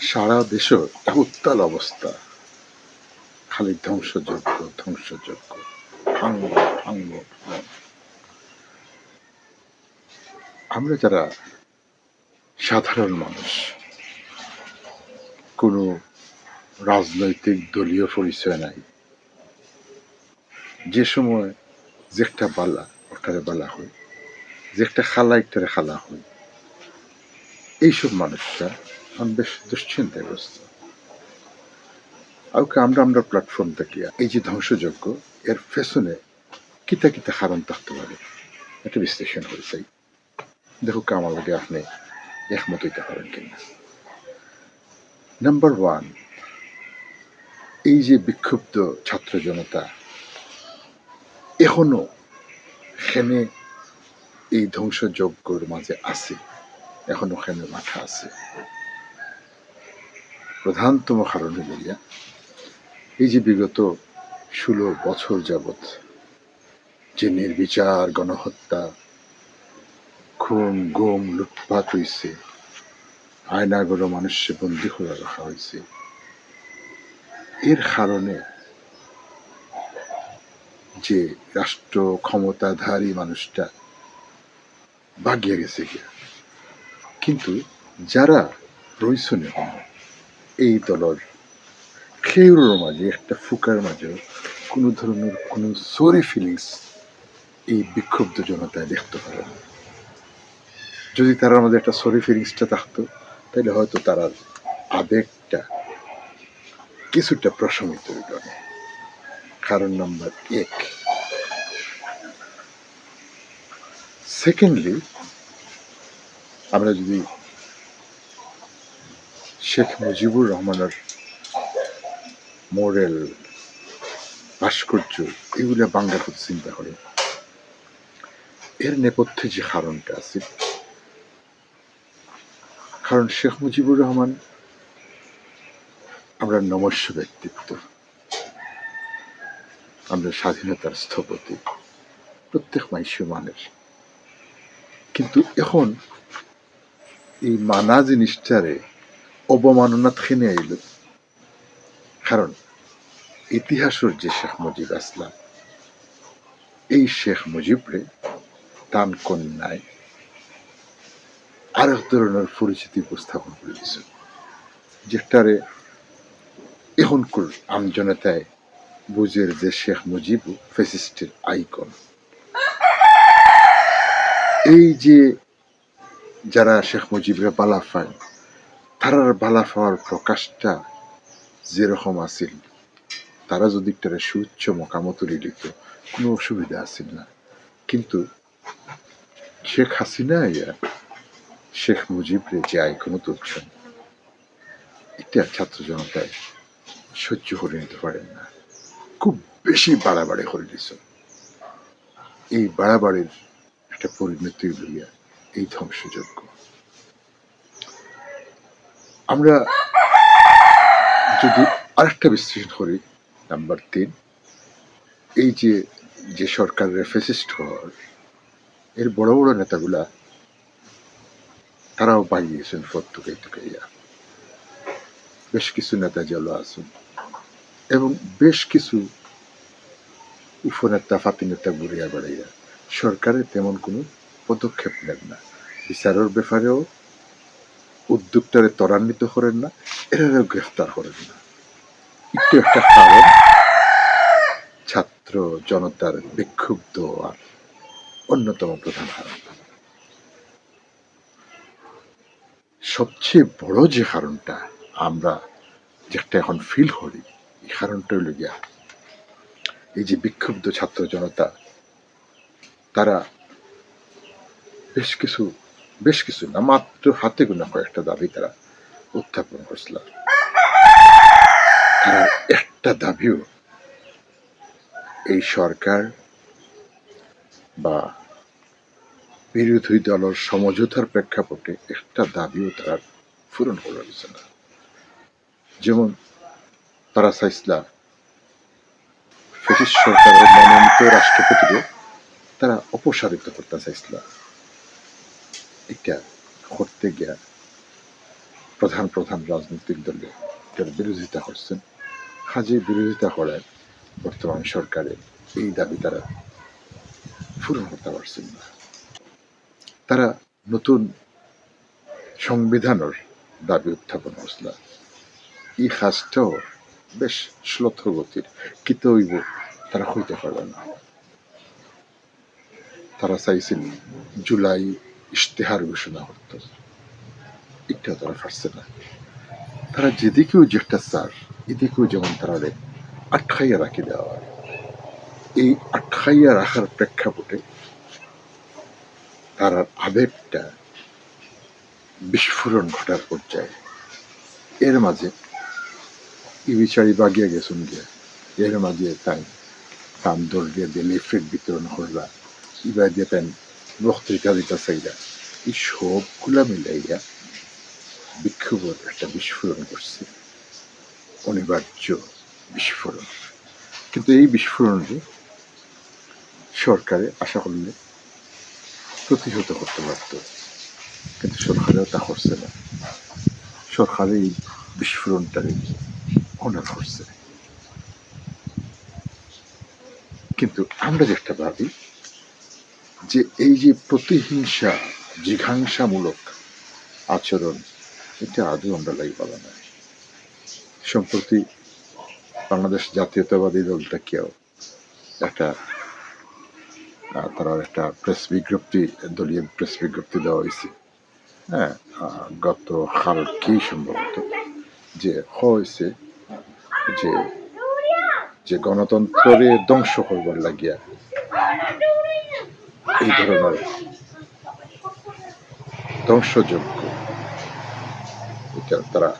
সারা দেশের উত্তাল অবস্থা খালি ভাঙ্গ ভাঙ্গ। আমরা যারা সাধারণ মানুষ, কোনো রাজনৈতিক দলীয় পরিচয় নাই, যে সময় যে একটা বালা ওটারে বালা হয়, যে একটা খালা একটারে খালা হয়, এইসব মানুষরা এখন বেশ দুশ্চিন্তাগ্রস্ত আউকে আমরা আমরা প্ল্যাটফর্ম থেকে এই যে ধ্বংসযজ্ঞ, এর পেছনে কিতা কিতা কারণ থাকতে পারে একটা বিশ্লেষণ চাই। দেখো আমার লগে আপনি একমত হইতে পারেন কিনা। নাম্বার ওয়ান এই যে বিক্ষুব্ধ ছাত্র জনতা, এখনও সেনে এই ধ্বংসযজ্ঞর মাঝে আছে? এখনও সেনে মাথা আছে? প্রধানতম কারণ হইল গিয়া এই যে বিগত ষোলো বছর যাবৎ যে নির্বিচার গণহত্যা, খুন, গুম, লুটপাট হয়েছে আয়নাগর মানুষকে বন্দি করে রাখা হয়েছে এর কারণে যে রাষ্ট্র ক্ষমতাধারী মানুষটা বাগিয়ে গেছে গিয়া। কিন্তু যারা রইসনে হন এই দলের খেউর মাঝে, একটা ফুকার মাঝে কোনো ধরনের কোনো সরি ফিলিংস এই বিক্ষুব্ধ জনতায় দেখতে পারে না যদি তার মধ্যে একটা সরি ফিলিংসটা থাকতো, তাহলে হয়তো তারা আবেগটা কিছুটা প্রশমিত হইল। কারণ নাম্বার এক সেকেন্ডলি আমরা যদি শেখ মুজিবুর রহমানের মোরেল, ভাস্কর্য, এগুলা বাংলার কথা চিন্তা করে। এর নেপথ্যে যে কারণটা আছে, কারণ শেখ মুজিবুর রহমান আমরা নমস্য ব্যক্তিত্ব। আমরা স্বাধীনতার স্থপতি, প্রত্যেক মানুষের মানের কিন্তু এখন এই মানা জিনিসটারে অবমাননা থেনে আইল। কারণ ইতিহাসের যে শেখ মুজিব আসলাম, এই শেখ মুজিবরে তান কন্যায় আরেক ধরনের পরিচিতি উপস্থাপন করে দিয়েছে যেটারে এখনকার আমজনতায় বুঝের যে শেখ মুজিব ফেসিস্টের আইকন। এই যে যারা শেখ মুজিবরে বালা পায় তারার বালা পাওয়ার প্রকাশটা যেরকম আছিল, তারা যদি একটা সুউচ্চ মকামতরি লিখত কোনো অসুবিধা আছিল না। কিন্তু শেখ হাসিনা ইয়া, শেখ মুজিবরে যে আইকন তুলছেন এটা ছাত্র জনতায় সহ্য করে নিতে পারেন না। খুব বেশি বাড়াবাড়ি করে দিছ এই বাড়াবাড়ির একটা পরিণতি লইয়া এই ধ্বংসযজ্ঞ। আমরা যদি আরেকটা বিশ্লেষণ করি, নাম্বার তিন, এই যে যে সরকারের ফেসিস্ট হওয়ার, এর বড় বড় নেতাগুলা, তারাও বাগিয়েছেন টুকাই টুকাইয়া। বেশ কিছু নেতা জল আছেন। এবং বেশ কিছু উপনেতা, ফাতি নেতা ঘুরিয়া বেড়াইয়া সরকারের তেমন কোনো পদক্ষেপ নেন না। বিচারের ব্যাপারেও উদ্যোগটারে ত্বরান্বিত করেন না, এরাও গ্রেফতার করেন না। একটু একটা কারণ, ছাত্র জনতার বিক্ষুব্ধ আর অন্যতম প্রধান কারণ। সবচেয়ে বড় যে কারণটা আমরা যেটা এখন ফিল করি, এই কারণটা হইল গিয়া, এই যে বিক্ষুব্ধ ছাত্র জনতা, তারা বেশ কিছু বেশ কিছু না, মাত্র হাতে গোনা কয়েকটা দাবি তারা উত্থাপন করছিল তারা একটা দাবিও এই সরকার বা বিরোধী দলের সমঝোতার প্রেক্ষাপটে একটা দাবিও তারা পূরণ করে না। যেমন তারা চাইছিল ব্রিটিশ সরকারের মনোনীত রাষ্ট্রপতিকে তারা অপসারিত করতে চাইছিল। এটা করতে গিয়া প্রধান প্রধান রাজনৈতিক দলে এটার বিরোধিতা করছেন কাজে বিরোধিতা করায় বর্তমান সরকারের এই দাবি তারা পূরণ করতে পারছেন না। তারা নতুন সংবিধানের দাবি উত্থাপন করছিল এই কাজটাও বেশ শ্লথ গতির কিতে হইব তারা হইতে পারবে না। তারা চাইছিল জুলাই ইশতেহার ঘোষণা করত। এটা তারা পারছে না। তারা যেদিকেও যেটা চার এদিকেও যেমন তারা আটকাইয়া রাখি দেওয়া হয়। এই আটকাইয়া রাখার প্রেক্ষাপটে তার আবেগটা বিস্ফোরণ ঘটার পর্যায়ে। এর মাঝে ই বিচারি বাগিয়ে গেছেন গিয়ে। এর মাঝে তাই কান দৌড় দিয়ে দিয়ে লিফলেট বিতরণ করবা ইবা দিয়ে তাই বক্তৃতা দিতে চাইলা এই সবগুলা মিলাইয়া বিক্ষোভের একটা বিস্ফোরণ করছে। অনিবার্য বিস্ফোরণ। কিন্তু এই বিস্ফোরণকে সরকারে আশা করলে প্রতিহত করতে পারত। কিন্তু সরকারেও তা করছে না। সরকার এই বিস্ফোরণটাকে অনার করছে। কিন্তু আমরা যেটা ভাবি যে এই যে প্রতিহিংসা, জিঘাংসামূলক আচরণ, এটা আদৌ আমরা লাই বলা না। সম্প্রতি বাংলাদেশ জাতীয়তাবাদী দলটা কেউ একটা তারা একটা প্রেস বিজ্ঞপ্তি, দলীয় প্রেস বিজ্ঞপ্তি দেওয়া হয়েছে। হ্যাঁ গত কি সম্ভবত? যে হয়েছে যে যে গণতন্ত্রে ধ্বংস করবার লাগিয়া এই ধরনের ধ্বংসযোগ্য এটা তারা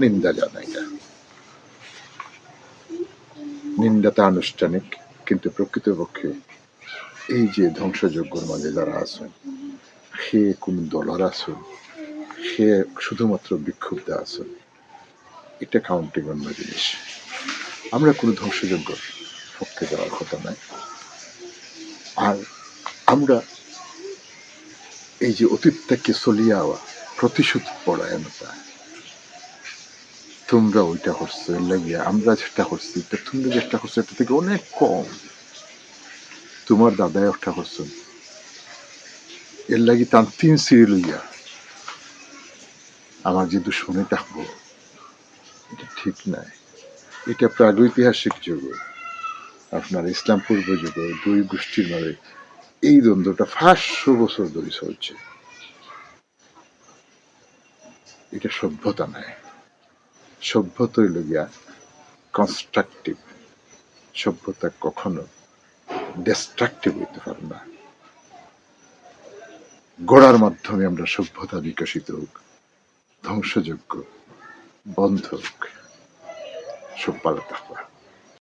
নিন্দা জানায় এটা নিন্দাটা আনুষ্ঠানিক, কিন্তু প্রকৃতপক্ষে এই যে ধ্বংসযজ্ঞর মাঝে যারা আছেন, সে কোন দলার আছেন, সে শুধুমাত্র বিক্ষুব্ধ আছেন, এটা কাউন্টিং অন্য জিনিস। আমরা কোনো ধ্বংসযজ্ঞর পক্ষে যাওয়ার কথা নাই আর আমরা এই যে অতীতটাকে চলিয়ে আওয়া, প্রতিশোধ পরায়ণতা তোমরা ওইটা করছ লাগিয়া আমরা যেটা করছি তোমরা যেটা করছ, এটা থেকে অনেক কম। তোমার দাদাই একটা করছেন এর লাগি তার তিন সিঁড়ি লইয়া আমার যে দুশ্মনে থাকব, এটা ঠিক নাই। এটা প্রাগৈতিহাসিক যুগ। আপনার ইসলাম পূর্ব যুগ, দুই গোষ্ঠীর মাঝে এই দ্বন্দ্বটা পাঁচশো বছর ধরে চলছে। এটা সভ্যতা নাই সভ্যতা হইল কনস্ট্রাকটিভ সভ্যতা কখনো ডিস্ট্রাকটিভ হইতে পারে না। গড়ার মাধ্যমে আমরা সভ্যতা বিকশিত হোক, ধ্বংসযোগ্য, বন্ধ হোক থাকবা